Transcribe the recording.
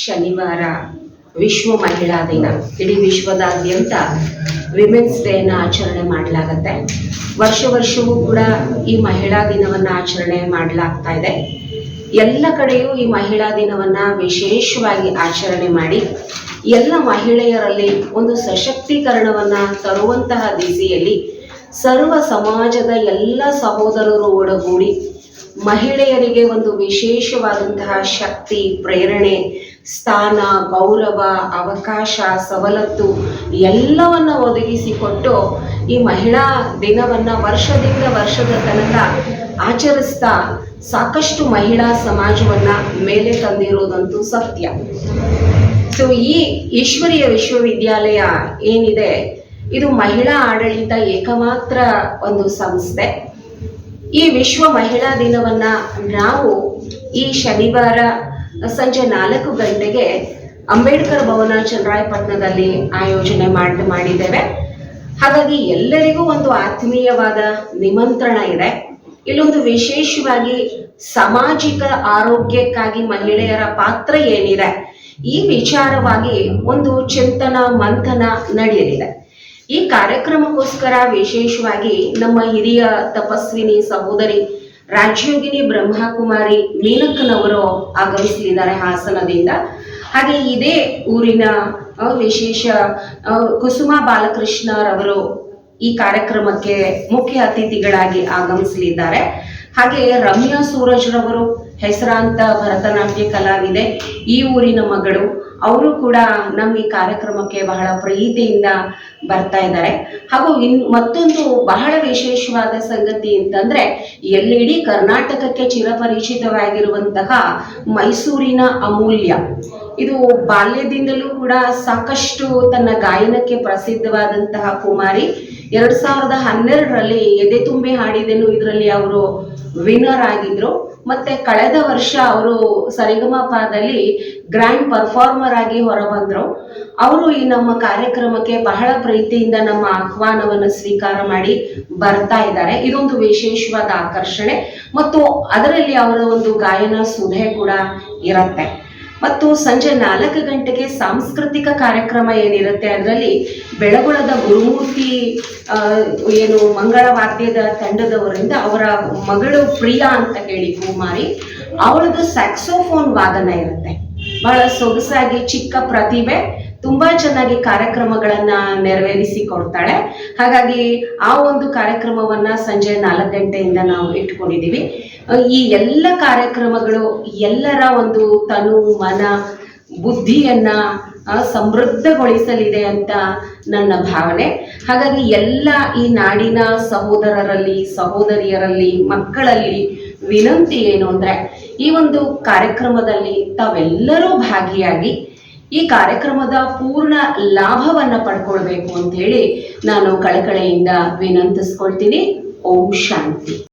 ಶನಿವಾರ ವಿಶ್ವ ಮಹಿಳಾ ದಿನ. ಇಡೀ ವಿಶ್ವದಾದ್ಯಂತ ವಿಮೆನ್ಸ್ ಡೇನ ಆಚರಣೆ ಮಾಡಲಾಗತ್ತೆ. ವರ್ಷ ವರ್ಷವೂ ಕೂಡ ಈ ಮಹಿಳಾ ದಿನವನ್ನು ಆಚರಣೆ ಮಾಡಲಾಗ್ತಾ ಇದೆ. ಎಲ್ಲ ಕಡೆಯೂ ಈ ಮಹಿಳಾ ದಿನವನ್ನ ವಿಶೇಷವಾಗಿ ಆಚರಣೆ ಮಾಡಿ, ಎಲ್ಲ ಮಹಿಳೆಯರಲ್ಲಿ ಒಂದು ಸಶಕ್ತೀಕರಣವನ್ನ ತರುವಂತಹ ದಿಸೆಯಲ್ಲಿ ಸರ್ವ ಸಮಾಜದ ಎಲ್ಲ ಸಹೋದರರು ಒಡಗೂಡಿ ಮಹಿಳೆಯರಿಗೆ ಒಂದು ವಿಶೇಷವಾದಂತಹ ಶಕ್ತಿ, ಪ್ರೇರಣೆ ಸ್ಥಾನ, ಗೌರವ, ಅವಕಾಶ, ಸವಲತ್ತು ಎಲ್ಲವನ್ನ ಒದಗಿಸಿಕೊಟ್ಟು ಈ ಮಹಿಳಾ ದಿನವನ್ನ ವರ್ಷದಿಂದ ವರ್ಷದ ತನಕ ಆಚರಿಸ್ತಾ ಸಾಕಷ್ಟು ಮಹಿಳಾ ಸಮಾಜವನ್ನ ಮೇಲೆ ತಂದಿರೋದಂತೂ ಸತ್ಯ. ಸೊ ಈ ಈಶ್ವರಿಯ ವಿಶ್ವವಿದ್ಯಾಲಯ ಏನಿದೆ? ಇದು ಮಹಿಳಾ ಆಡಳಿತ ಏಕಮಾತ್ರ ಒಂದು ಸಂಸ್ಥೆ. ಈ ವಿಶ್ವ ಮಹಿಳಾ ದಿನವನ್ನ ನಾವು ಈ ಶನಿವಾರ ಸಂಜೆ ನಾಲ್ಕು ಗಂಟೆಗೆ ಅಂಬೇಡ್ಕರ್ ಭವನ ಚನ್ನರಾಯಪಟ್ಟಣದಲ್ಲಿ ಆಯೋಜನೆ ಮಾಡಿ ಮಾಡಿದ್ದೇವೆ. ಹಾಗಾಗಿ ಎಲ್ಲರಿಗೂ ಒಂದು ಆತ್ಮೀಯವಾದ ನಿಮಂತ್ರಣ ಇದೆ. ಇಲ್ಲೊಂದು ವಿಶೇಷವಾಗಿ ಸಾಮಾಜಿಕ ಆರೋಗ್ಯಕ್ಕಾಗಿ ಮಹಿಳೆಯರ ಪಾತ್ರ ಏನಿದೆ, ಈ ವಿಚಾರವಾಗಿ ಒಂದು ಚಿಂತನ, ಮಂಥನ ನಡೆಯಲಿದೆ. ಈ ಕಾರ್ಯಕ್ರಮಕ್ಕೋಸ್ಕರ ವಿಶೇಷವಾಗಿ ನಮ್ಮ ಹಿರಿಯ ತಪಸ್ವಿನಿ ಸಹೋದರಿ ರಾಜ್ಯೋಗಿನಿ ಬ್ರಹ್ಮಕುಮಾರಿ ಮೀನಕ್ಕನವರು ಆಗಮಿಸಲಿದ್ದಾರೆ ಹಾಸನದಿಂದ. ಹಾಗೆ ಇದೇ ಊರಿನ ವಿಶೇಷ ಕುಸುಮ ಬಾಲಕೃಷ್ಣರವರು ಈ ಕಾರ್ಯಕ್ರಮಕ್ಕೆ ಮುಖ್ಯ ಅತಿಥಿಗಳಾಗಿ ಆಗಮಿಸಲಿದ್ದಾರೆ. ಹಾಗೆ ರಮ್ಯಾ ಸೂರಜ್ರವರು ಹೆಸರಾಂತ ಭರತನಾಟ್ಯ ಕಲಾವಿದೆ, ಈ ಊರಿನ ಮಗಳು. ಅವರು ಕೂಡ ನಮ್ಮ ಈ ಕಾರ್ಯಕ್ರಮಕ್ಕೆ ಬಹಳ ಪ್ರೀತಿಯಿಂದ ಬರ್ತಾ ಇದ್ದಾರೆ. ಹಾಗೂ ಇನ್ ಮತ್ತೊಂದು ಬಹಳ ವಿಶೇಷವಾದ ಸಂಗತಿ ಅಂತಂದ್ರೆ ಎಲ್ಲಿಡೀ ಕರ್ನಾಟಕಕ್ಕೆ ಚಿರಪರಿಚಿತವಾಗಿರುವಂತಹ ಮೈಸೂರಿನ ಅಮೂಲ್ಯ. ಇದು ಬಾಲ್ಯದಿಂದಲೂ ಕೂಡ ಸಾಕಷ್ಟು ತನ್ನ ಗಾಯನಕ್ಕೆ ಪ್ರಸಿದ್ಧವಾದಂತಹ ಕುಮಾರಿ. ಎರಡ್ ಸಾವಿರದ ಹನ್ನೆರಡರಲ್ಲಿ ಎದೆ ತುಂಬಿ ಹಾಡಿದೆನು. ಇದರಲ್ಲಿ ಅವರು ವಿನ್ನರ್ ಆಗಿದ್ರು. ಮತ್ತೆ ಕಳೆದ ವರ್ಷ ಅವರು ಸರಿಗಮಪದಲ್ಲಿ ಗ್ರ್ಯಾಂಡ್ ಪರ್ಫಾರ್ಮರ್ ಆಗಿ ಹೊರಬಂದ್ರು. ಅವರು ಈ ನಮ್ಮ ಕಾರ್ಯಕ್ರಮಕ್ಕೆ ಬಹಳ ಪ್ರೀತಿಯಿಂದ ನಮ್ಮ ಆಹ್ವಾನವನ್ನು ಸ್ವೀಕಾರ ಮಾಡಿ ಬರ್ತಾ ಇದ್ದಾರೆ. ಇದೊಂದು ವಿಶೇಷವಾದ ಆಕರ್ಷಣೆ. ಮತ್ತು ಅದರಲ್ಲಿ ಅವರ ಒಂದು ಗಾಯನ ಸುಧೆ ಕೂಡ ಇರುತ್ತೆ. ಮತ್ತು ಸಂಜೆ ನಾಲ್ಕು ಗಂಟೆಗೆ ಸಾಂಸ್ಕೃತಿಕ ಕಾರ್ಯಕ್ರಮ ಏನಿರುತ್ತೆ ಅದರಲ್ಲಿ ಬೆಳಗೊಳದ ಗುರುಮೂರ್ತಿ ಏನು ಮಂಗಳ ವಾದ್ಯದ ತಂಡದವರಿಂದ ಅವರ ಮಗಳು ಪ್ರಿಯಾ ಅಂತ ಹೇಳಿ ಕುಮಾರಿ ಅವಳದು ಸ್ಯಾಕ್ಸೋಫೋನ್ ವಾದನ ಇರುತ್ತೆ. ಬಹಳ ಸೊಗಸಾಗಿ ಚಿಕ್ಕ ಪ್ರತಿಭೆ, ತುಂಬಾ ಚೆನ್ನಾಗಿ ಕಾರ್ಯಕ್ರಮಗಳನ್ನ ನೆರವೇರಿಸಿ ಕೊಡ್ತಾಳೆ ಹಾಗಾಗಿ ಆ ಒಂದು ಕಾರ್ಯಕ್ರಮವನ್ನ ಸಂಜೆ ನಾಲ್ಕು ಗಂಟೆಯಿಂದ ನಾವು ಇಟ್ಕೊಂಡಿದೀವಿ ಅಹ್ ಈ ಎಲ್ಲ ಕಾರ್ಯಕ್ರಮಗಳು ಎಲ್ಲರ ಒಂದು ತನು, ಮನ, ಬುದ್ಧಿಯನ್ನ ಸಮೃದ್ಧಗೊಳಿಸಲಿದೆ ಅಂತ ನನ್ನ ಭಾವನೆ. ಹಾಗಾಗಿ ಎಲ್ಲ ಈ ನಾಡಿನ ಸಹೋದರರಲ್ಲಿ, ಸಹೋದರಿಯರಲ್ಲಿ, ಮಕ್ಕಳಲ್ಲಿ ವಿನಂತಿ ಏನು ಅಂದ್ರೆ, ಈ ಒಂದು ಕಾರ್ಯಕ್ರಮದಲ್ಲಿ ತಾವೆಲ್ಲರೂ ಭಾಗಿಯಾಗಿ ಈ ಕಾರ್ಯಕ್ರಮದ ಪೂರ್ಣ ಲಾಭವನ್ನ ಪಡ್ಕೊಳ್ಬೇಕು ಅಂತ ಹೇಳಿ ನಾನು ಕಳಕಳೆಯಿಂದ ವಿನಂತಿಸ್ಕೊಳ್ತೀನಿ. ಓಂ ಶಾಂತಿ.